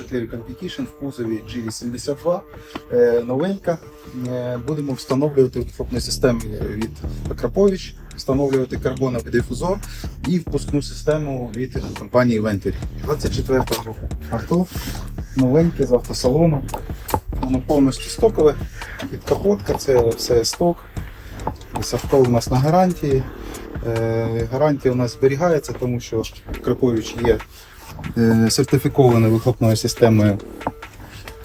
M4 Competition в кузові G82, е, новенька. Е, Будемо встановлювати вихлопні системи від Акрапович, встановлювати карбоновий дифузор і впускну систему від компанії Venturi. 24 року авто, новеньке з автосалону. Воно повністю стокове. Підкапотка, це все сток. Авто у нас на гарантії. Е, Гарантія у нас зберігається, тому що Крапович є сертифікованою вихлопною системою,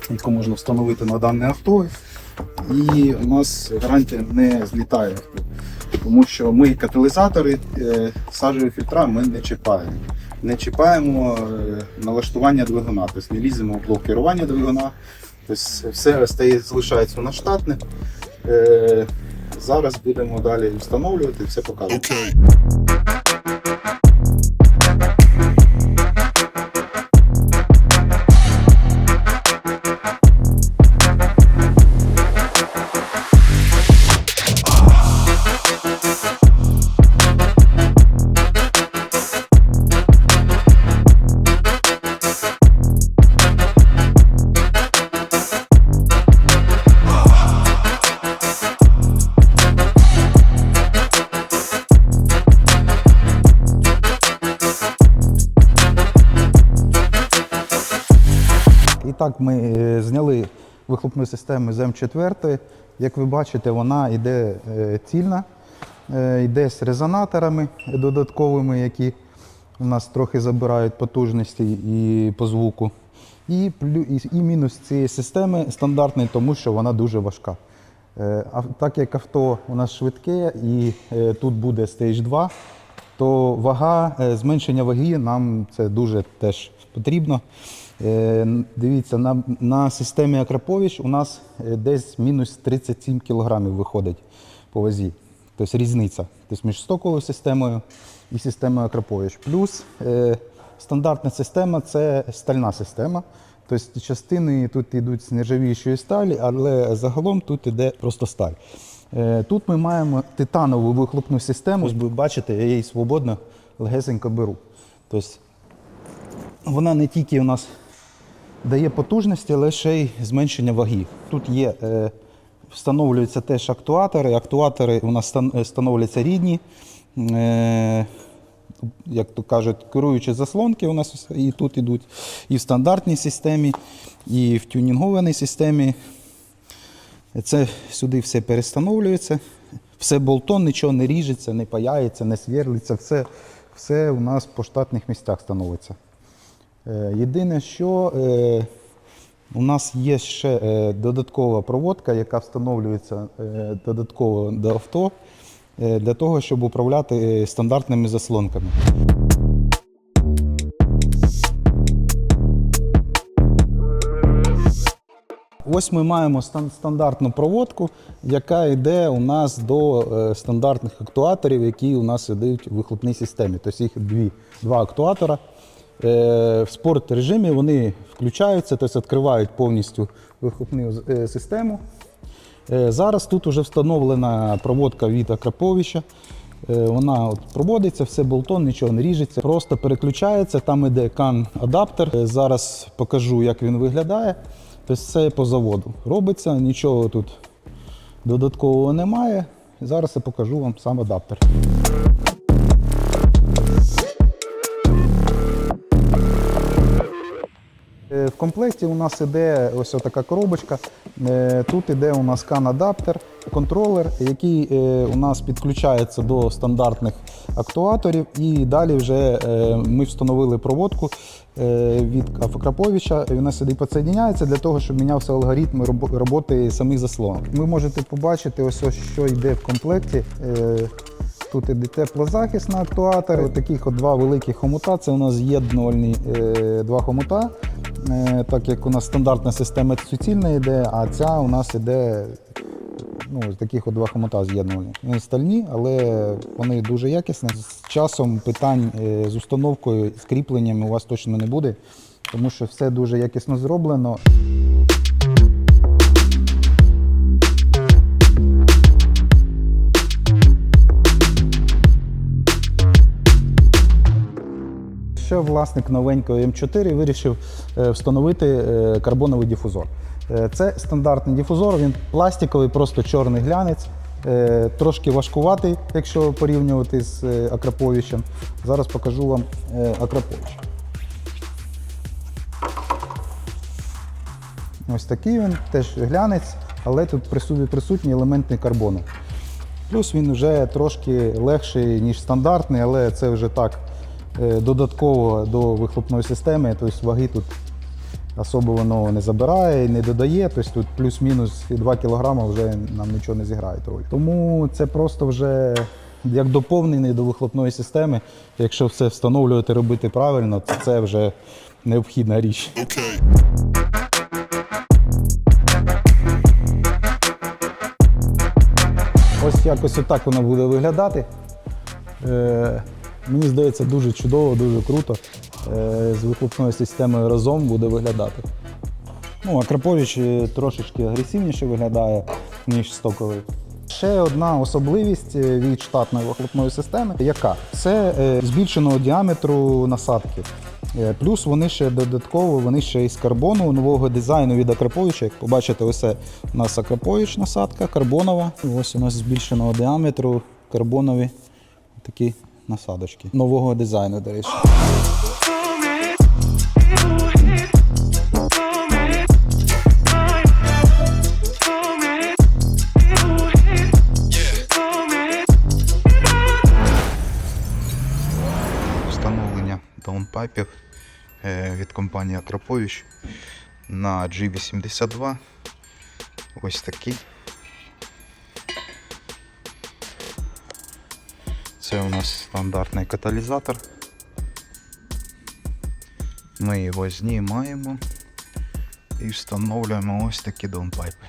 яку можна встановити на дане авто. І у нас гарантія не злітає. Тому що ми каталізатори, е, сажеві фільтра ми не чіпаємо. Не чіпаємо е, налаштування двигуна, тобто не ліземо в блок керування двигуна. Тобто все стає, залишається у нас штатне. Е, Зараз будемо далі встановлювати, все показувати. Так ми е, зняли вихлопну систему з М4. Як ви бачите, вона йде е, цільна, е, йде з резонаторами додатковими, які у нас трохи забирають потужності і по звуку. І, і, мінус цієї системи стандартний, тому що вона дуже важка. А так як авто у нас швидке і тут буде Stage 2, то вага, зменшення ваги нам це дуже теж потрібно. Е, Дивіться, на, на системі Акрапович у нас е, десь мінус 37 кг виходить по вазі. Тобто різниця тобто між стоковою системою і системою Акрапович. Плюс е, стандартна система це стальна система. Тобто частини тут йдуть з нержавіючої сталі, але загалом тут йде просто сталь. Е, Тут ми маємо титанову вихлопну систему. Ось ви бачите, я її свободно легесенько беру. Тобто вона не тільки у нас дає потужності, але ще й зменшення ваги. Тут є, е, встановлюються теж актуатори. Актуатори у нас стан- е, рідні. Е, як то кажуть, керуючі заслонки у нас і тут ідуть, і в стандартній системі, і в тюнінгованій системі. Це сюди все перестановлюється. Все болтон, нічого не ріжеться, не паяється, не сверлиться. Все, все у нас по штатних місцях становиться. Е, Єдине, що е, у нас є ще е, додаткова проводка, яка встановлюється додатково до авто для того, щоб управляти стандартними заслонками. Ось ми маємо стандартну проводку, яка йде у нас до стандартних актуаторів, які у нас йдуть в вихлопній системі. Тобто їх дві, два актуатора. Е, В спорт режимі вони включаються, тобто відкривають повністю вихлопну е, систему. Е, Зараз тут вже встановлена проводка від Акраповича. Вона от проводиться, все болтон, нічого не ріжеться, просто переключається, там іде кан-адаптер. Зараз покажу, як він виглядає. Тобто це по заводу робиться, нічого тут додаткового немає. Зараз я покажу вам сам адаптер. В комплекті у нас іде ось така коробочка. Е, Тут іде у нас кан-адаптер, контролер, який е, у нас підключається до стандартних актуаторів. І далі вже е, ми встановили проводку е, від Афокраповича. І Вона сюди підсоєдняється для того, щоб мінявся алгоритм роботи самих заслонок. Ви можете побачити, ось, ось що йде в комплекті. Тут іде теплозахист на актуатори. Таких от два великих хомута. Це у нас з'єднувальні е, два хомута. Е, так як у нас стандартна система суцільна йде, а ця у нас іде ну, таких от два хомута з'єднувальні. Вони стальні, але вони дуже якісні. З часом питань е, з установкою, з у вас точно не буде, тому що все дуже якісно зроблено. Що власник новенької М4 вирішив е, встановити е, карбоновий дифузор. Е, Це стандартний дифузор, він пластиковий, просто чорний глянець. Трошки важкуватий, якщо порівнювати з Акраповичем. Зараз покажу вам Акрапович. Ось такий він, теж глянець, але тут при собі присутній елементний карбону. Плюс він вже трошки легший, ніж стандартний, але це вже так додатково до вихлопної системи, тобто ваги тут особо воно не забирає і не додає. Тобто тут плюс-мінус 2 кг вже нам нічого не зіграє. Тому це просто вже як доповнений до вихлопної системи. Якщо все встановлювати, робити правильно, то це вже необхідна річ. Ось якось отак воно буде виглядати. Мені здається, дуже чудово, дуже круто. Е, з вихлопною системою разом буде виглядати. Ну, Акрапович е, трошечки агресивніше виглядає, ніж стоковий. Ще одна особливість е, від штатної вихлопної системи, яка це збільшеного діаметру насадки. Плюс вони ще додатково, вони ще із карбону нового дизайну від Акраповича. Як побачите, ось у нас Акрапович насадка карбонова. Ось у нас збільшеного діаметру карбонові такі насадочки. Нового дизайну, до речі. встановлення даунпайпів е, від компанії Акропович на G82. Ось такий. Це у нас стандартний каталізатор. Ми його знімаємо і встановлюємо ось такі даунпайпи.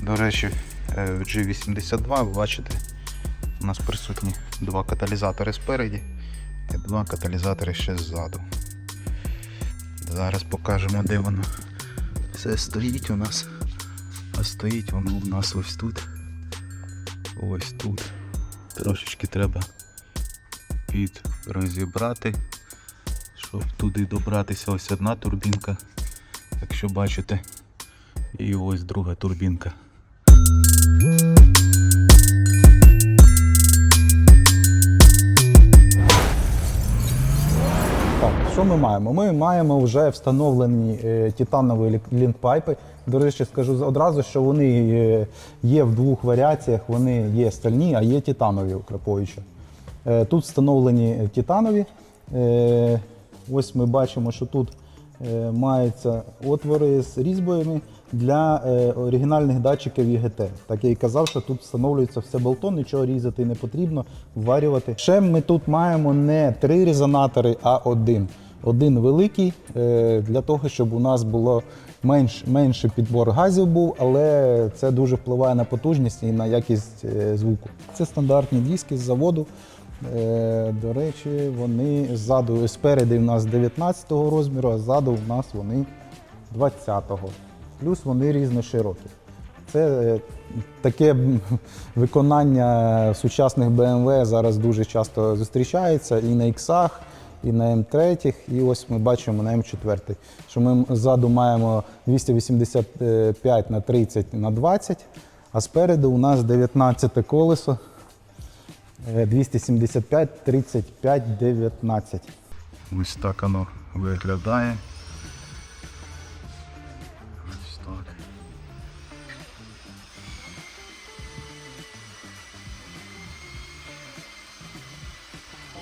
До речі, е, в G82 ви бачите, у нас присутні два каталізатори спереді і два каталізатори ще ззаду. Зараз покажемо, де воно все стоїть у нас. Стоїть воно у нас ось тут. Ось тут. Трошечки треба під розібрати, щоб туди добратися ось одна турбінка, якщо бачите, і ось друга турбінка. Так, що ми маємо? Ми маємо вже встановлені е, титанові лінкпайпи. До речі, скажу одразу, що вони є в двох варіаціях. Вони є стальні, а є титанові у Е, Тут встановлені титанові. Е, Ось ми бачимо, що тут е, маються отвори з різьбами для е, оригінальних датчиків ЄГТ. Так я і казав, що тут встановлюється все болтон, нічого різати не потрібно, вварювати. Ще ми тут маємо не три резонатори, а один. Один великий для того, щоб у нас було менш, менший підбор газів був, але це дуже впливає на потужність і на якість е, звуку. Це стандартні диски з заводу. Е, До речі, вони ззаду, спереди в нас 19-го розміру, а ззаду в нас вони 20-го. Плюс вони різноширокі. Це е, таке виконання сучасних BMW зараз дуже часто зустрічається і на X, і на М3, і ось ми бачимо на М4, що ми ззаду маємо 285 на 30 на 20, а спереду у нас 19 колесо. Е, 275, 35, 19. Ось так воно виглядає.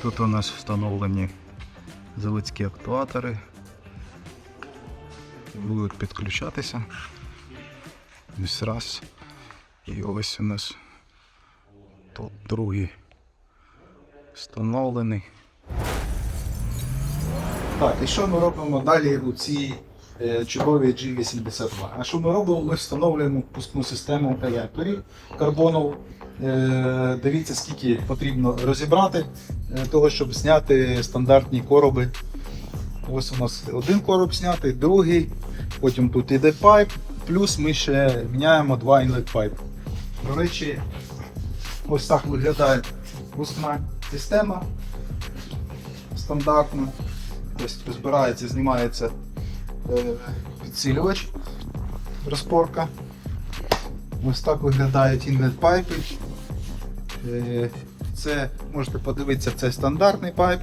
Тут у нас встановлені заводські актуатори. Будуть підключатися. Ось раз. І ось у нас тут другий встановлений. Так, і що ми робимо далі у цій е, чудовій G82? А що ми робимо? Ми встановлюємо пускну систему реакторів карбонову. Е, дивіться, скільки потрібно розібрати того, щоб зняти стандартні короби. Ось у нас один короб знятий, другий, потім тут іде пайп, плюс ми ще міняємо два інлет пайп. До речі, Ось так виглядає пускна система стандартна. Тобто збирається, знімається підсилювач, розпорка. Ось так виглядають інлет пайпи. Е, Це можете подивитися, це стандартний пайп,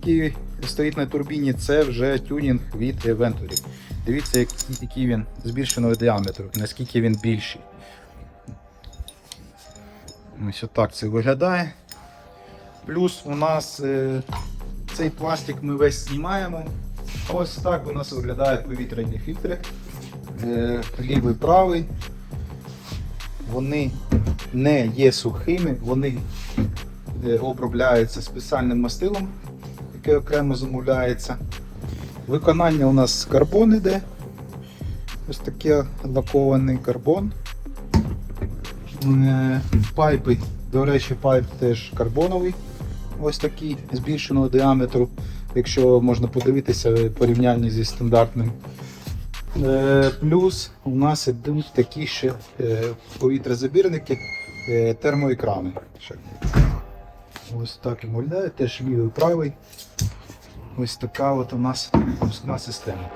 який стоїть на турбіні, це вже тюнінг від Venturi. Дивіться, який він збільшеного діаметру, наскільки він більший. Ось отак це виглядає. Плюс у нас е, цей пластик ми весь знімаємо. Ось так у нас виглядають повітряні фільтри. Е, лівий, правий. Вони не є сухими, вони е, обробляються спеціальним мастилом, яке окремо замовляється. Виконання у нас карбон іде. Ось таке лакований карбон. Е, Пайпи, до речі, пайп теж карбоновий. Ось такий збільшеного діаметру, якщо можна подивитися в порівнянні зі стандартним. Е, Плюс у нас ідуть такі ще повітрозабірники, повітрязабірники, е, термоекрани. Ось так і виглядає, теж лівий правий. Ось така от у нас система.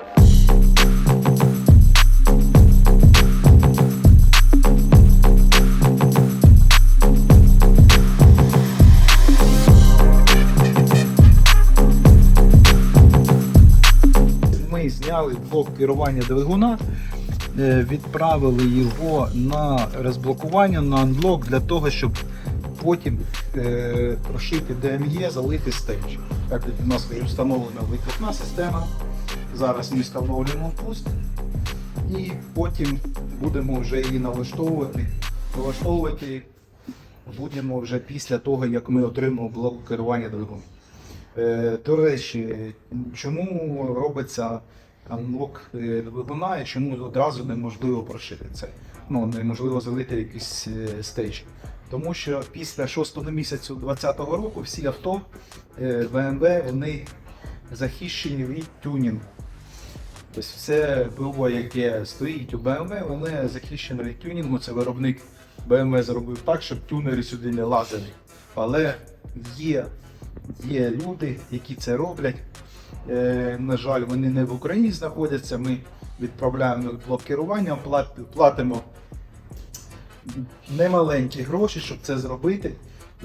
Ми зняли блок керування двигуна, е, відправили його на розблокування, на анблок для того, щоб потім е, прошити DME, залити стейдж. Так як у нас вже встановлена вихлопна система. Зараз ми встановлюємо пуст і потім будемо вже її налаштовувати. Налаштовувати будемо вже після того, як ми отримаємо блок керування двигуном. Е, До речі, чому робиться анлок е, двигуна і чому одразу неможливо прошити це? Ну, неможливо залити якийсь е, стейдж. Тому що після 6 місяцю 2020 року всі авто BMW вони захищені від тюнінгу. Тобто все БУ, яке стоїть у BMW, воно захищене від тюнінгу. Це виробник BMW зробив так, щоб тюнери сюди не лазили. Але є, є люди, які це роблять. Е, на жаль, вони не в Україні знаходяться. Ми відправляємо блок керування, платимо немаленькі гроші, щоб це зробити.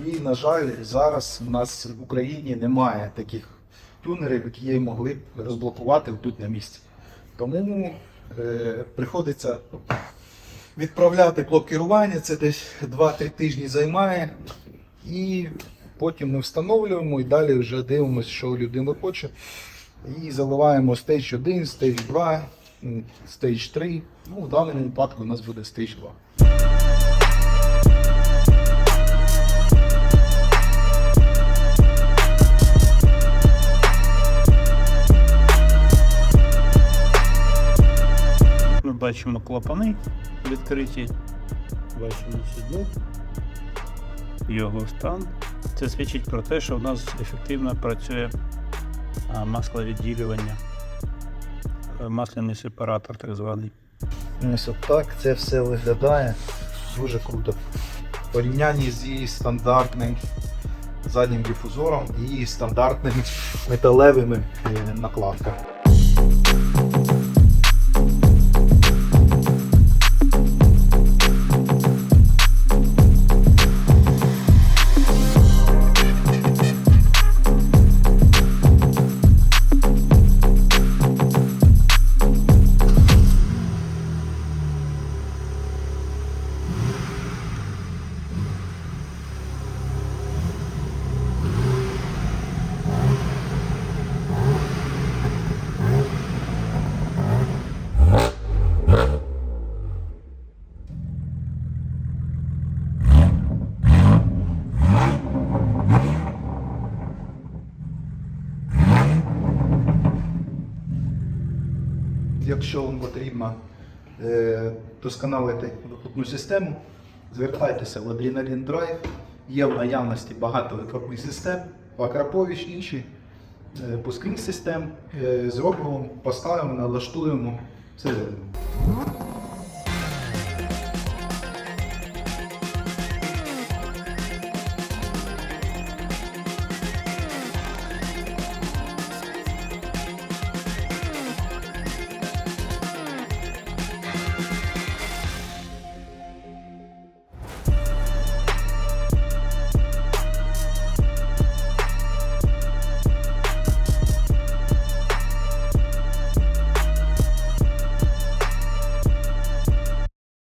І, на жаль, зараз у нас в Україні немає таких тюнерів, які могли б розблокувати тут на місці. Тому е, приходиться відправляти блок керування, це десь 2-3 тижні займає. І потім ми встановлюємо і далі вже дивимося, що людина хоче. І заливаємо стейдж 1, стейдж 2, м, стейдж 3. Ну, в даному випадку у нас буде стейдж 2. Ми бачимо клапани відкриті, бачимо сідло, його стан. Це свідчить про те, що у нас ефективно працює масловідділювання, е, масляний сепаратор так званий. Ось отак це все виглядає дуже круто. В порівнянні зі стандартним заднім дифузором і стандартними металевими е, накладками. Якщо вам потрібно е, досконалити вихлопну систему, звертайтеся в Adrenaline Drive. Є в наявності багато вихлопних систем, Акрапович, інші е, пускних систем. Е, зробимо, поставимо, налаштуємо, все.